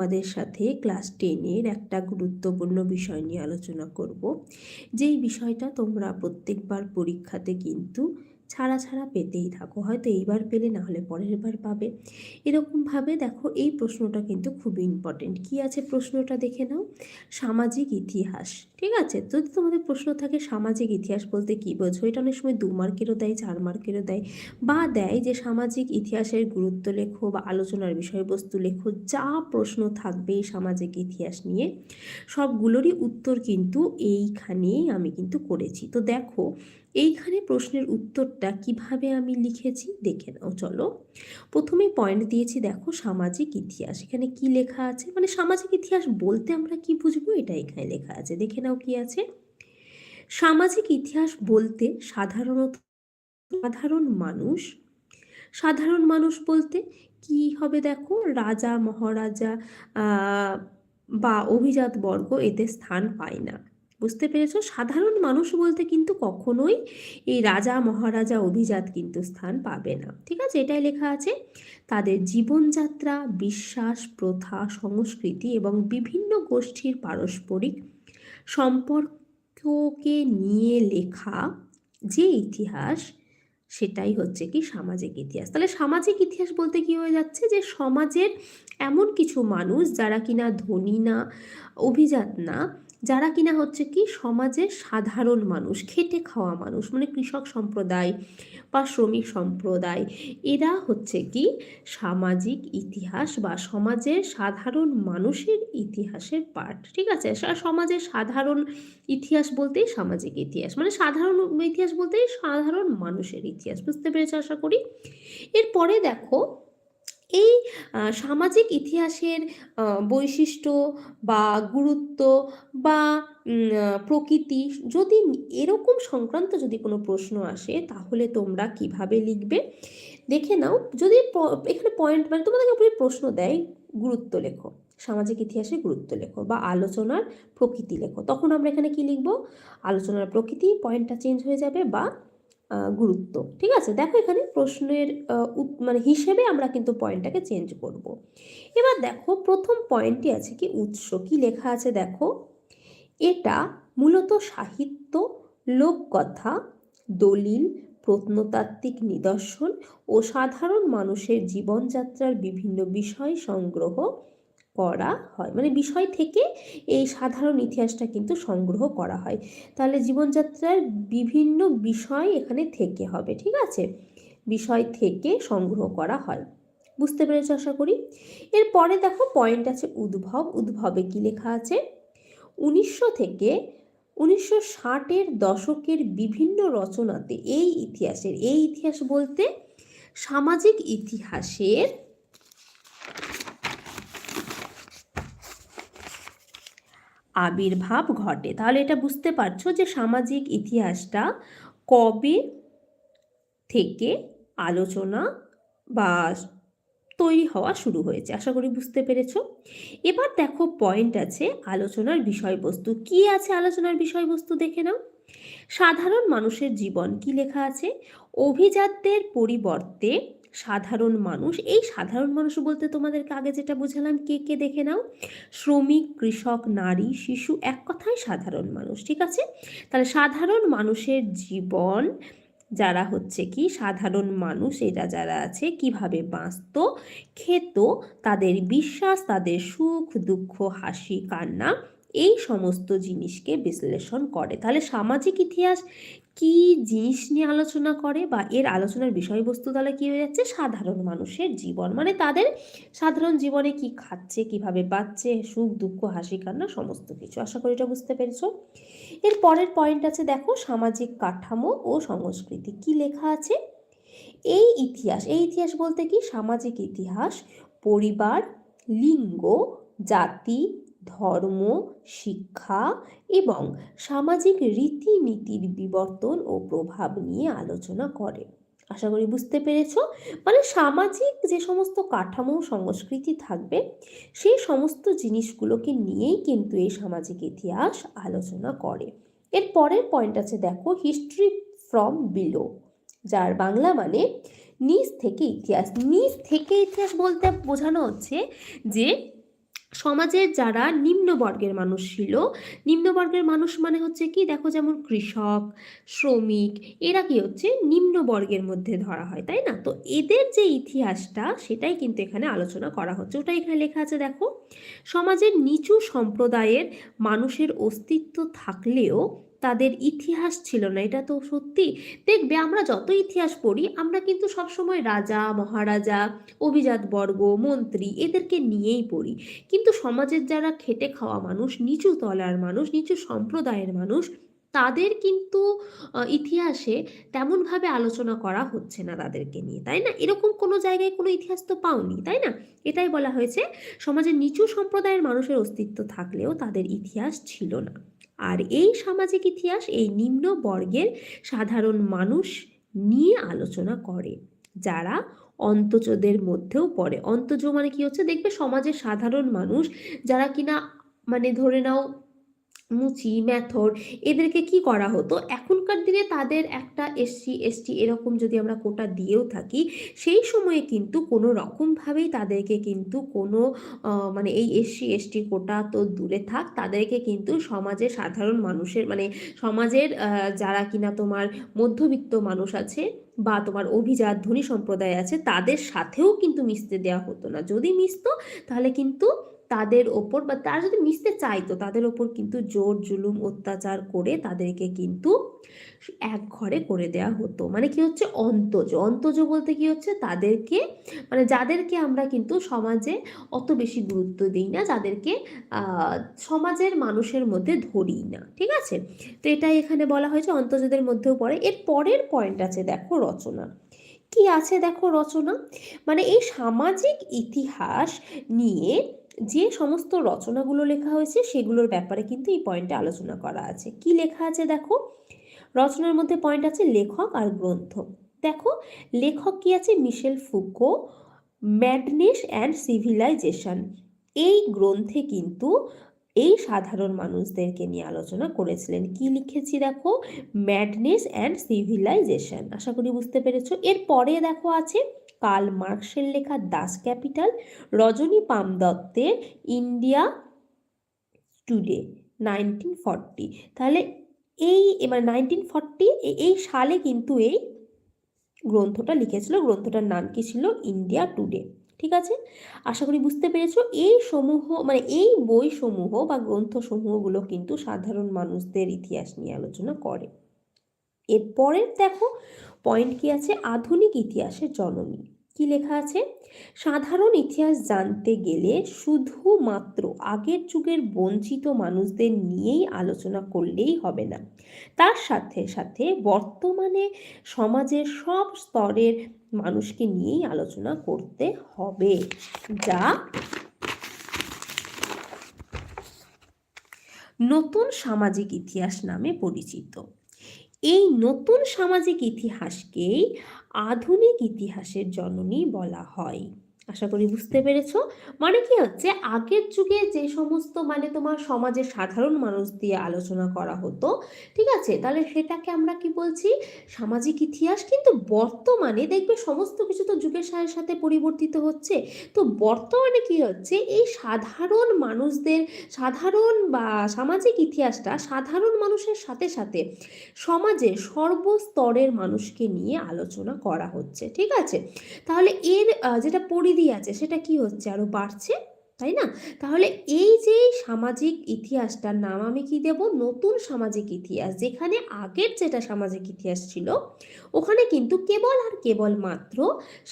আমাদের সাথে ক্লাস টেনের একটা গুরুত্বপূর্ণ বিষয় নিয়ে আলোচনা করব। যেই বিষয়টা তোমরা প্রত্যেকবার পরীক্ষাতে কিন্তু ছাড়া ছাড়া পেতেই থাকো। হয়তো এইবার পেলে না হলে পরের বার পাবে। এরকমভাবে দেখো, এই প্রশ্নটা কিন্তু খুবই ইম্পর্টেন্ট কি আছে প্রশ্নটা দেখে নাও? সামাজিক ইতিহাস, ঠিক আছে? যদি তোমাদের প্রশ্ন থাকে সামাজিক ইতিহাস বলতে কী বোঝো? এটা অনেক সময় দু মার্কেরও দেয়, চার মার্কেরও দেয়, বা দেয় যে সামাজিক ইতিহাসের গুরুত্ব লেখো বা আলোচনার বিষয়বস্তু লেখো, যা প্রশ্ন থাকবে এই সামাজিক ইতিহাস নিয়ে, সবগুলোরই উত্তর কিন্তু এইখানেই আমি কিন্তু করেছি। তো দেখো এইখানে প্রশ্নের উত্তরটা কীভাবে আমি লিখেছি দেখে নাও, চলো। প্রথমে পয়েন্ট দিয়েছি, দেখো, সামাজিক ইতিহাস। এখানে কি লেখা আছে? মানে সামাজিক ইতিহাস বলতে আমরা কি বুঝব? এটা এখানে লেখা আছে। দেখে নাও কি আছে। সামাজিক ইতিহাস বলতে সাধারণত সাধারণ মানুষ। সাধারণ মানুষ বলতে কি হবে দেখো? রাজা, মহারাজা বা অভিজাত বর্গ এতে স্থান পায় না। বুঝতে পেরেছ? সাধারণ মানুষ বলতে কিন্তু কখনোই এই রাজা মহারাজা অভিজাত কিন্তু স্থান পাবে না। ঠিক আছে? এটাই লেখা আছে। তাদের জীবনযাত্রা, বিশ্বাস, প্রথা, সংস্কৃতি এবং বিভিন্ন গোষ্ঠীর পারস্পরিক সম্পর্ককে নিয়ে লেখা যে ইতিহাস, সেটাই হচ্ছে কি সামাজিক ইতিহাস। তাহলে সামাজিক ইতিহাস বলতে কি হয়ে যাচ্ছে? যে সমাজের এমন কিছু মানুষ যারা কিনা ধনী না, অভিজাত না যারা কিনা হচ্ছে কি সমাজের সাধারণ মানুষ, খেটে খাওয়া মানুষ মানে কৃষক সম্প্রদায় বা শ্রমিক সম্প্রদায়, এরা হচ্ছে কি সামাজিক ইতিহাস বা সমাজের সাধারণ মানুষের ইতিহাসের পার্ট ঠিক আছে? সমাজের সাধারণ ইতিহাস বলতেই সামাজিক ইতিহাস মানে সাধারণ ইতিহাস বলতেই সাধারণ মানুষের ইতিহাস, বুঝতে পেরেছ আশা করি? এরপরে দেখো এই সামাজিক ইতিহাসের বৈশিষ্ট্য বা গুরুত্ব বা প্রকৃতি যদি এরকম সংক্রান্ত যদি কোনো প্রশ্ন আসে, তাহলে তোমরা কীভাবে লিখবে? দেখে নাও। যদি এখানে পয়েন্ট মানে তোমাদেরকে প্রশ্ন দেয়, গুরুত্ব লেখো। সামাজিক ইতিহাসে গুরুত্ব লেখো বা আলোচনার প্রকৃতি লেখো। তখন আমরা এখানে কি লিখব? আলোচনার প্রকৃতি পয়েন্টটা চেঞ্জ হয়ে যাবে বা গুরুত্ব। ঠিক আছে? দেখো এখানে প্রশ্নের মানে হিসেবে আমরা কিন্তু পয়েন্টটাকে চেঞ্জ করব। এবার দেখো প্রথম পয়েন্টটি আছে কি উৎস। কি লেখা আছে দেখো? এটা মূলত সাহিত্য, লোককথা, দলিল, প্রত্নতাত্ত্বিক নিদর্শন ও সাধারণ মানুষের জীবনযাত্রার বিভিন্ন বিষয় সংগ্রহ করা হয়। মানে বিষয় থেকে এই সাধারণ ইতিহাসটা কিন্তু সংগ্রহ করা হয়। তাহলে জীবনযাত্রার বিভিন্ন বিষয় এখানে থেকে হবে, ঠিক আছে? বিষয় থেকে সংগ্রহ করা হয়। বুঝতে পেরেছ আশা করি? এরপরে দেখো পয়েন্ট আছে উদ্ভব। উদ্ভবে কি লেখা আছে? উনিশশো থেকে উনিশশো ষাটের দশকের বিভিন্ন রচনাতে এই ইতিহাসের, এই ইতিহাস বলতে সামাজিক ইতিহাসের আবির্ভাব ঘটে। তাহলে এটা বুঝতে পারছ যে সামাজিক ইতিহাসটা কবে থেকে আলোচনা বা তৈরি হওয়া শুরু হয়েছে? আশা করি বুঝতে পেরেছ। এবার দেখো পয়েন্ট আছে আলোচনার বিষয়বস্তু। কি আছে আলোচনার বিষয়বস্তু দেখে নাও। সাধারণ মানুষের জীবন কি লেখা আছে? অভিজাতদের পরিবর্তে সাধারণ মানুষ। এই সাধারণ মানুষ বলতে তোমাদেরকে আগে যেটা বুঝালাম, কে কে দেখে নাও? শ্রমিক, কৃষক, নারী, শিশু, এক কথায় সাধারণ মানুষ, ঠিক আছে? তাহলে সাধারণ মানুষের জীবন যারা হচ্ছে কি? সাধারণ মানুষ, এরা যারা আছে, কীভাবে বাঁচত? খেত, তাদের বিশ্বাস, তাদের সুখ, দুঃখ, হাসি, কান্না এই সমস্ত জিনিসকে বিশ্লেষণ করে। তাহলে সামাজিক ইতিহাস কি জিনিস নিয়ে আলোচনা করে বা এর আলোচনার বিষয়বস্তু তাহলে কী হয়ে যাচ্ছে? সাধারণ মানুষের জীবন। মানে তাদের সাধারণ জীবনে কি খাচ্ছে, কীভাবে বাঁচছে, সুখ, দুঃখ, হাসি, কান্না, সমস্ত কিছু। আশা করি এটা বুঝতে পেরেছ। এর পরের পয়েন্ট আছে দেখো, সামাজিক কাঠামো ও সংস্কৃতি। কি লেখা আছে? এই ইতিহাস এই ইতিহাস বলতে কি? সামাজিক ইতিহাস, পরিবার, লিঙ্গ, জাতি ধর্ম, শিক্ষা এবং সামাজিক রীতিনীতির বিবর্তন ও প্রভাব নিয়ে আলোচনা করে। আশা করি বুঝতে পেরেছ? মানে সামাজিক যে সমস্ত কাঠামো, সংস্কৃতি থাকবে, সেই সমস্ত জিনিসগুলোকে নিয়েই কিন্তু এই সামাজিক ইতিহাস আলোচনা করে। এর পরের পয়েন্ট আছে দেখো হিস্ট্রি ফ্রম বিলো যার বাংলা মানে নিচ থেকে ইতিহাস। নিচ থেকে ইতিহাস বলতে বোঝানো হচ্ছে যে সমাজের যারা নিম্নবর্গের মানুষ ছিল, নিম্নবর্গের মানুষ মানে হচ্ছে কি? দেখো যেমন কৃষক, শ্রমিক, এরা কি হচ্ছে? নিম্নবর্গের মধ্যে ধরা হয়, তাই না? তো এদের যে ইতিহাসটা, সেটাই কিন্তু এখানে আলোচনা করা হচ্ছে। ওটা এখানে লেখা আছে, দেখো, সমাজের নিচু সম্প্রদায়ের মানুষের অস্তিত্ব থাকলেও তাদের ইতিহাস ছিল না, এটা তো সত্যি। দেখবে আমরা যত ইতিহাস পড়ি, আমরা কিন্তু সবসময় রাজা, মহারাজা, অভিজাত বর্গ, মন্ত্রী এদেরকে নিয়েই পড়ি। কিন্তু সমাজের যারা খেটে খাওয়া মানুষ, নিচু তলার মানুষ, নিচু সম্প্রদায়ের মানুষ, তাদের কিন্তু ইতিহাসে তেমনভাবে আলোচনা করা হচ্ছে না তাদেরকে নিয়ে, তাই না? এরকম কোনো জায়গায় কোনো ইতিহাস তো পাওনি, তাই না? এটাই বলা হয়েছে, সমাজের নিচু সম্প্রদায়ের মানুষের অস্তিত্ব থাকলেও তাদের ইতিহাস ছিল না। আর এই সামাজিক ইতিহাস এই নিম্ন বর্গের সাধারণ মানুষ নিয়ে আলোচনা করে, যারা অন্তজদের মধ্যেও পড়ে। অন্তজ মানে কি হচ্ছে? দেখবে সমাজের সাধারণ মানুষ যারা কিনা মানে ধরে নাও মুচি ম্যাথর এদেরকে কি করা হতো? এখনকার দিনে তাদের একটা এসসি এসটি এরকম যদি আমরা কোটা দিয়েও থাকি, সেই সময়ে কিন্তু কোনো রকমভাবেই তাদেরকে কিন্তু কোনো মানে এই এসসি এসটি কোটা তো দূরে থাক, তাদেরকে কিন্তু সমাজের সাধারণ মানুষের মানে সমাজের যারা কিনা তোমার মধ্যবিত্ত মানুষ আছে বা তোমার অভিজাত ধনী সম্প্রদায় আছে, তাদের সাথেও কিন্তু মিশতে দেওয়া হতো না। যদি মিশতো, তাহলে কিন্তু তাদের ওপর বা তারা যদি মিশতে চাইতো তাদের ওপর কিন্তু জোর, জুলুম, অত্যাচার করে তাদেরকে কিন্তু এক ঘরে করে দেওয়া হতো। মানে কি হচ্ছে? অন্তজ অন্তজ বলতে কি হচ্ছে? তাদেরকে মানে যাদেরকে আমরা কিন্তু সমাজে অত বেশি গুরুত্ব দিই না, যাদেরকে সমাজের মানুষের মধ্যে ধরি না। ঠিক আছে? তো এটাই এখানে বলা হয়েছে অন্তজদের মধ্যেও পড়ে। এর পরের পয়েন্ট আছে, দেখো রচনা। কি আছে দেখো রচনা? মানে এই সামাজিক ইতিহাস নিয়ে যে সমস্ত রচনাগুলো লেখা হয়েছে, সেগুলোর ব্যাপারে কিন্তু এই পয়েন্টে আলোচনা করা আছে। কি লেখা আছে দেখো? রচনার মধ্যে পয়েন্ট আছে লেখক আর গ্রন্থ। দেখো, লেখক কি আছে? Michel Foucault madness and civilization. এই গ্রন্থে কিন্তু এই সাধারণ মানুষদেরকে নিয়ে আলোচনা করেছিলেন। কি লিখেছি দেখো? Madness and civilisation. আশা করি বুঝতে পেরেছ। এর পরে দেখো আছে কার্ল মার্কসের লেখা দাস ক্যাপিটাল, রজনী পাম দত্তের ইন্ডিয়া টুডে, নাইনটিন ফর্টি। তাহলে এই এবার নাইনটিন ফর্টি এই সালে কিন্তু এই গ্রন্থটা লিখেছিল, গ্রন্থটার নাম কি ছিল? India today. ঠিক আছে? আশা করি বুঝতে পেরেছ, এই সমূহ মানে এই বই সমূহ বা গ্রন্থ সমূহগুলো কিন্তু সাধারণ মানুষদের ইতিহাস নিয়ে আলোচনা করে। এরপরের দেখো পয়েন্ট কি আছে? আধুনিক ইতিহাসের জননী। কি লেখা আছে? সাধারণ ইতিহাস জানতে গেলে শুধুমাত্র আগের যুগের বঞ্চিত মানুষদের নিয়েই আলোচনা করলেই হবে না। তার সাথে সাথে বর্তমানে সমাজের সব স্তরের মানুষকে নিয়েই আলোচনা করতে হবে। যা নতুন সামাজিক ইতিহাস নামে পরিচিত। এই নতুন সামাজিক ইতিহাসকেই আধুনিক ইতিহাসের জননী বলা হয়। আশা করি বুঝতে পেরেছ। মানে কি হচ্ছে, আগের যুগে যে সমস্ত মানে তোমার সমাজের সাধারণ মানুষ দিয়ে আলোচনা করা হতো, ঠিক আছে? তাহলে সেটাকে আমরা কি বলছি? সামাজিক ইতিহাস, কিন্তু বর্তমানে দেখবে সমস্ত কিছু তো যুগের সাথে সাথে পরিবর্তিত হচ্ছে। তো বর্তমানে কি হচ্ছে, এই সাধারণ মানুষদের, সাধারণ বা সামাজিক ইতিহাসটা সাধারণ মানুষের সাথে সাথে সমাজের সর্বস্তরের মানুষকে নিয়ে আলোচনা করা হচ্ছে, ঠিক আছে? তাহলে এর যেটা পরিধি বৃদ্ধি আছে, সেটা কি হচ্ছে? আরও বাড়ছে, তাই না? তাহলে এই যে সামাজিক ইতিহাসটার নাম আমি কি দেব? নতুন সামাজিক ইতিহাস, যেখানে আগের যেটা সামাজিক ইতিহাস ছিল, ওখানে কিন্তু কেবল আর কেবল মাত্র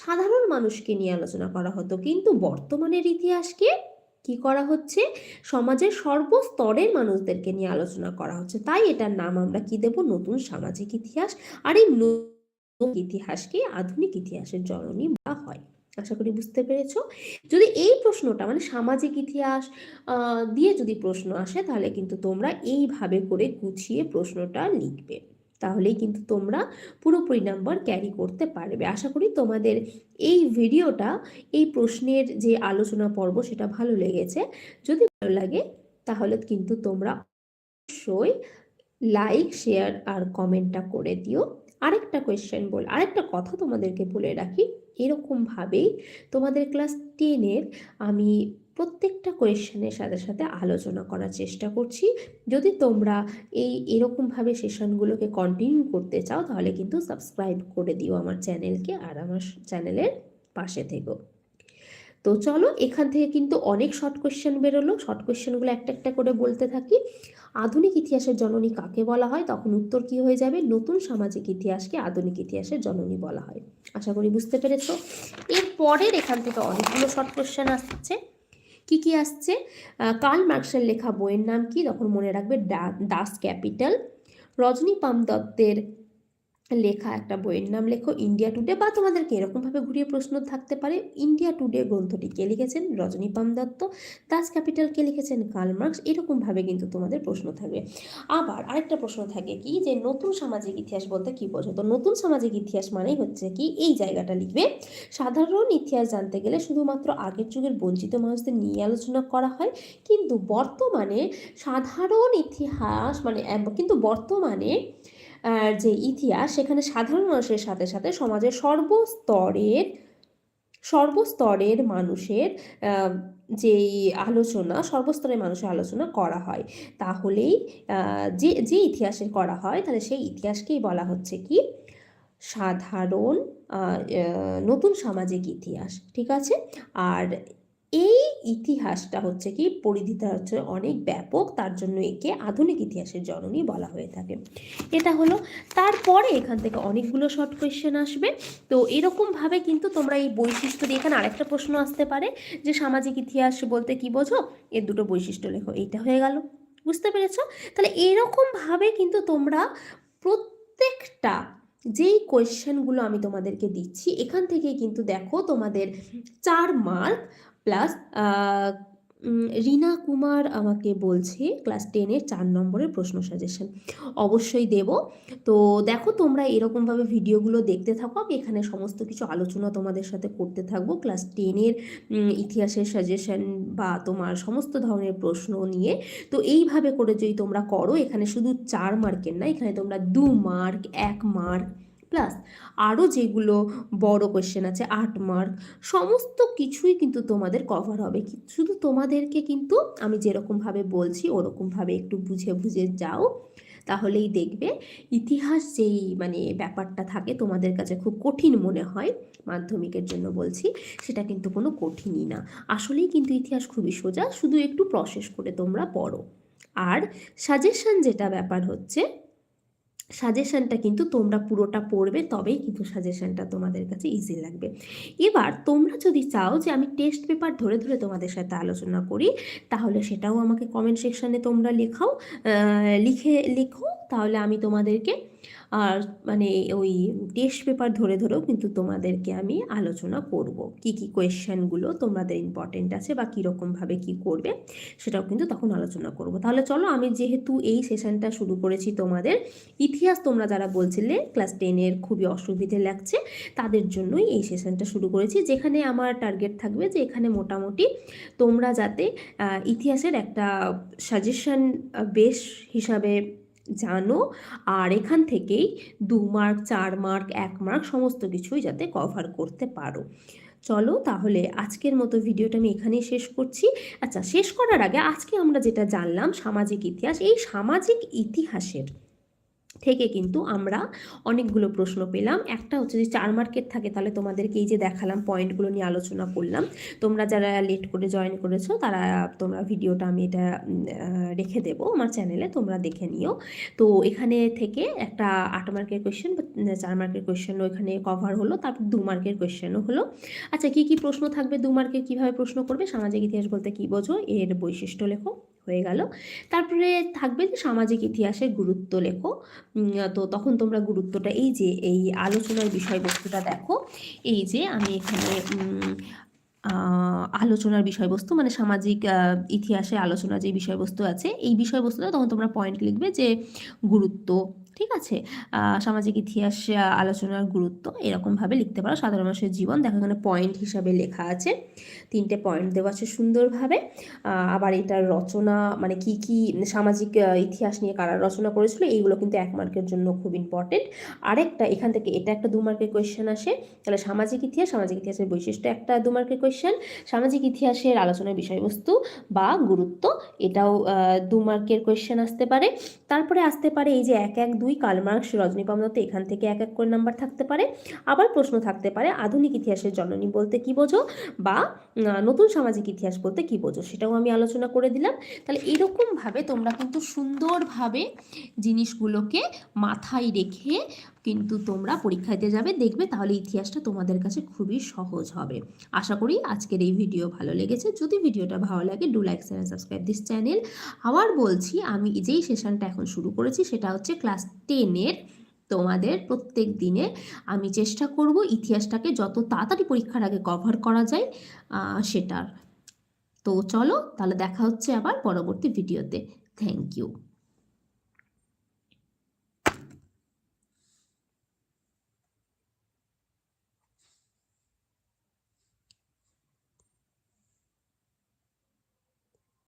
সাধারণ মানুষকে নিয়ে আলোচনা করা হতো। কিন্তু বর্তমানের ইতিহাসকে কি করা হচ্ছে? সমাজের সর্বস্তরের মানুষদেরকে নিয়ে আলোচনা করা হচ্ছে। তাই এটার নাম আমরা কি দেব? নতুন সামাজিক ইতিহাস। আর এই ইতিহাসকে আধুনিক ইতিহাসের জননী বলা হয়। আশা করি বুঝতে পেরেছ। যদি এই প্রশ্নটা মানে সামাজিক ইতিহাস দিয়ে যদি প্রশ্ন আসে তাহলে কিন্তু তোমরা এইভাবে করে গুছিয়ে প্রশ্নটা লিখবে। তাহলেই কিন্তু তোমরা পুরোপুরি নাম্বার ক্যারি করতে পারবে। আশা করি তোমাদের এই ভিডিওটা, এই প্রশ্নের যে আলোচনা পর্ব সেটা ভালো লেগেছে। যদি ভালো লাগে তাহলে কিন্তু তোমরা অবশ্যই লাইক শেয়ার আর কমেন্টটা করে দিও। আরেকটা কোয়েশ্চেন বল, আরেকটা কথা তোমাদেরকে বলে রাখি। এরকমভাবেই তোমাদের ক্লাস টেনের আমি প্রত্যেকটা কোয়েশ্চেনের সাথে সাথে আলোচনা করার চেষ্টা করছি। যদি তোমরা এই এরকমভাবে সেশনগুলোকে কন্টিনিউ করতে চাও, তাহলে কিন্তু সাবস্ক্রাইব করে দিও আমার চ্যানেলকে আর আমার চ্যানেলের পাশে থেকো। তো চলো, এখান থেকে কিন্তু অনেক শর্ট কোয়েশ্চেন বেরোলো। শর্ট কোয়েশ্চেনগুলো একটা একটা করে বলতে থাকি। আধুনিক ইতিহাসের জননী কাকে বলা হয়? তখন উত্তর কি হয়ে যাবে? নতুন সামাজিক ইতিহাসকে আধুনিক ইতিহাসের জননী বলা হয়। আশা করি বুঝতে পেরেছ। এরপরের এখান থেকে অনেকগুলো শর্ট কোয়েশ্চেন আসছে। কি কি আসছে? কার্ল মার্কসের লেখা বইয়ের নাম কি? তখন মনে রাখবে দাস ক্যাপিটাল। রজনী পাম দত্তের লেখা একটা বইয়ের নাম লেখো, ইন্ডিয়া টুডে বা তোমাদেরকে এরকমভাবে ঘুরিয়ে প্রশ্ন থাকতে পারে, ইন্ডিয়া টুডে গ্রন্থটি কে লিখেছেন? রজনীপাম দত্ত দাস ক্যাপিটাল কে লিখেছেন? Karl Marx. এরকমভাবে কিন্তু তোমাদের প্রশ্ন থাকবে। আবার আরেকটা প্রশ্ন থাকে কি, যে নতুন সামাজিক ইতিহাস বলতে কি বোঝো তো নতুন সামাজিক ইতিহাস মানেই হচ্ছে কি, এই জায়গাটা লিখবে, সাধারণ ইতিহাস জানতে গেলে শুধুমাত্র আগের যুগের বঞ্চিত মানুষদের নিয়ে আলোচনা করা হয়, কিন্তু বর্তমানে সাধারণ ইতিহাস মানে কিন্তু বর্তমানে যে ইতিহাস, সেখানে সাধারণ মানুষের সাথে সাথে সমাজের সর্বস্তরের সর্বস্তরের মানুষের যেই আলোচনা, সর্বস্তরের মানুষের আলোচনা করা হয়। তাহলেই যে যে ইতিহাসের করা হয়, তাহলে সেই ইতিহাসকেই বলা হচ্ছে কি? সাধারণ নতুন সামাজিক ইতিহাস। ঠিক আছে? আর এই ইতিহাসটা হচ্ছে কি, পরিধিটা হচ্ছে অনেক ব্যাপক, তার জন্য একে আধুনিক ইতিহাসের জননী বলা হয়ে থাকে। এটা হলো, তারপরে এখান থেকে অনেকগুলো শর্ট কোয়েশ্চেন আসবে। তো এরকমভাবে কিন্তু তোমরা এই বৈশিষ্ট্য দিয়ে এখানে আরেকটা প্রশ্ন আসতে পারে, যে সামাজিক ইতিহাস বলতে কি বোঝো? এর দুটো বৈশিষ্ট্য লেখো, এইটা হয়ে গেল। বুঝতে পেরেছ? তাহলে এরকমভাবে কিন্তু তোমরা প্রত্যেকটা যেই কোয়েশ্চেনগুলো আমি তোমাদেরকে দিচ্ছি, এখান থেকে কিন্তু দেখো তোমাদের চার মার্ক প্লাস রিনা কুমার আমাকে বলছে ক্লাস টেনের চার নম্বরের প্রশ্ন সাজেশন অবশ্যই দেব। তো দেখো তোমরা এরকমভাবে ভিডিওগুলো দেখতে থাকো। আমি এখানে সমস্ত কিছু আলোচনা তোমাদের সাথে করতে থাকব। ক্লাস টেনের ইতিহাসের সাজেশন বা তোমার সমস্ত ধরনের প্রশ্ন নিয়ে। তো এইভাবে করে যদি তোমরা করো, এখানে শুধু চার মার্কের না, এখানে তোমরা দু মার্ক এক মার্ক প্লাস আরও যেগুলো বড় কোয়েশ্চেন আছে, আট মার্ক সমস্ত কিছুই কিন্তু তোমাদের কভার হবে। শুধু তোমাদেরকে কিন্তু আমি যেরকমভাবে বলছি, ওরকমভাবে একটু বুঝে বুঝে যাও। তাহলেই দেখবে ইতিহাস যেই মানে ব্যাপারটা থাকে, তোমাদের কাছে খুব কঠিন মনে হয়, মাধ্যমিকের জন্য বলছি, সেটা কিন্তু কোনো কঠিনই না। আসলেই কিন্তু ইতিহাস খুবই সোজা, শুধু একটু প্রসেস করে তোমরা পড়ো। আর সাজেশন যেটা ব্যাপার হচ্ছে সাজেশনটা কিন্তু তোমরা পুরোটা পড়বে, তবেই কিন্তু সাজেশনটা তোমাদের কাছে ইজি লাগবে। এবার তোমরা যদি চাও যে আমি টেস্ট পেপার ধরে ধরে তোমাদের সাথে আলোচনা করি, তাহলে সেটাও আমাকে কমেন্ট সেকশানে তোমরা লেখাও লিখে, লেখো, তাহলে আমি তোমাদেরকে আর মানে ওই টেস্ট পেপার ধরে ধরেও কিন্তু তোমাদেরকে আমি আলোচনা করব। কি কি কোয়েশ্চেনগুলো তোমাদের ইম্পর্টেন্ট আছে বা কীরকমভাবে কি করবে সেটাও কিন্তু তখন আলোচনা করব। তাহলে চলো আমি যেহেতু এই সেশনটা শুরু করেছি তোমাদের, ইতিহাস তোমরা যারা বলছিলে ক্লাস টেনের খুবই অসুবিধে লাগছে, তাদের জন্যই এই সেশনটা শুরু করেছি। যেখানে আমার টার্গেট থাকবে যে এখানে মোটামুটি তোমরা যাতে ইতিহাসের একটা সাজেশন বেশ হিসাবে জানো? আর এখান থেকেই দু মার্ক, চার মার্ক, এক মার্ক সমস্ত কিছুই যাতে কভার করতে পারো। চলো তাহলে আজকের মতো ভিডিওটা আমি এখানেই শেষ করছি। আচ্ছা শেষ করার আগে আজকে আমরা যেটা জানলাম সামাজিক ইতিহাস, এই সামাজিক ইতিহাসের থেকে কিন্তু আমরা অনেকগুলো প্রশ্ন পেলাম। একটা হচ্ছে যে চার মার্কেট থাকে, তাহলে তোমাদেরকে এই যে দেখালাম পয়েন্টগুলো নিয়ে আলোচনা করলাম। তোমরা যারা লেট করে জয়েন করেছ, তারা তোমরা ভিডিওটা আমি এটা রেখে দেবো আমার চ্যানেলে তোমরা দেখে নিও। তো এখানে থেকে একটা আট মার্কের কোয়েশ্চেন বা চার মার্কের কোয়েশ্চেনও এখানে কভার হলো, তারপর দু মার্কের কোয়েশ্চেনও হলো। আচ্ছা কী কী প্রশ্ন থাকবে দু মার্কের কীভাবে প্রশ্ন করবে? সামাজিক ইতিহাস বলতে কী বোঝো? এর বৈশিষ্ট্য লেখো। হয়ে গেল। তারপরে থাকবে যে সামাজিক ইতিহাসের গুরুত্ব লেখো। তো তখন তোমরা গুরুত্বটা এই যে, এই আলোচনার বিষয়বস্তুটা দেখো। এই যে আমি এখানে আলোচনার বিষয়বস্তু মানে সামাজিক ইতিহাসে আলোচনা যে বিষয়বস্তু আছে, এই বিষয়বস্তুটা তখন তোমরা পয়েন্ট লিখবে যে গুরুত্ব ঠিক আছে? সামাজিক ইতিহাস আলোচনার গুরুত্ব এরকমভাবে লিখতে পারো। সাধারণ মানুষের জীবন, দেখো এখানে পয়েন্ট হিসাবে লেখা আছে। তিনটে পয়েন্ট দেওয়া আছে সুন্দরভাবে। আবার এটার রচনা মানে কি কি সামাজিক ইতিহাস নিয়ে কারা রচনা করেছিল, এইগুলো কিন্তু এক মার্কের জন্য খুব ইম্পর্টেন্ট আরেকটা, এখান থেকে এটা একটা দু মার্কের কোয়েশ্চেন আসে। তাহলে সামাজিক ইতিহাস, সামাজিক ইতিহাসের বৈশিষ্ট্য একটা দু মার্কের কোয়েশ্চেন সামাজিক ইতিহাসের আলোচনার বিষয়বস্তু বা গুরুত্ব, এটাও দু মার্কের কোয়েশ্চেন আসতে পারে। তারপরে আসতে পারে এই যে এক এক, দুই কালমার্কস রজনীকান্ত তো এখান থেকে এক এক করে নাম্বার থাকতে পারে। আবার প্রশ্ন থাকতে পারে, আধুনিক ইতিহাসের জননী বলতে কি বোঝো? বা নতুন সামাজিক ইতিহাস বলতে কি বোঝো? সেটাও আমি আলোচনা করে দিলাম। তাহলে এরকমভাবে তোমরা কিন্তু সুন্দরভাবে জিনিসগুলোকে মাথায় রেখে কিন্তু তোমরা পরীক্ষা দিতে যাবে, দেখবে তাহলে ইতিহাসটা তোমাদের কাছে খুবই সহজ হবে। আশা করি আজকের এই ভিডিও ভালো লেগেছে। যদি ভিডিওটা ভালো লাগে do like channel subscribe this channel আবার বলছি, আমি যেই সেশনটা এখন শুরু করেছি, সেটা হচ্ছে ক্লাস টেনের তোমাদের প্রত্যেক দিনে আমি চেষ্টা করব ইতিহাসটাকে যত তাড়াতাড়ি পরীক্ষার আগে কভার করা যায় সেটার। তো চলো, তাহলে দেখা হচ্ছে আবার পরবর্তী ভিডিওতে। Thank you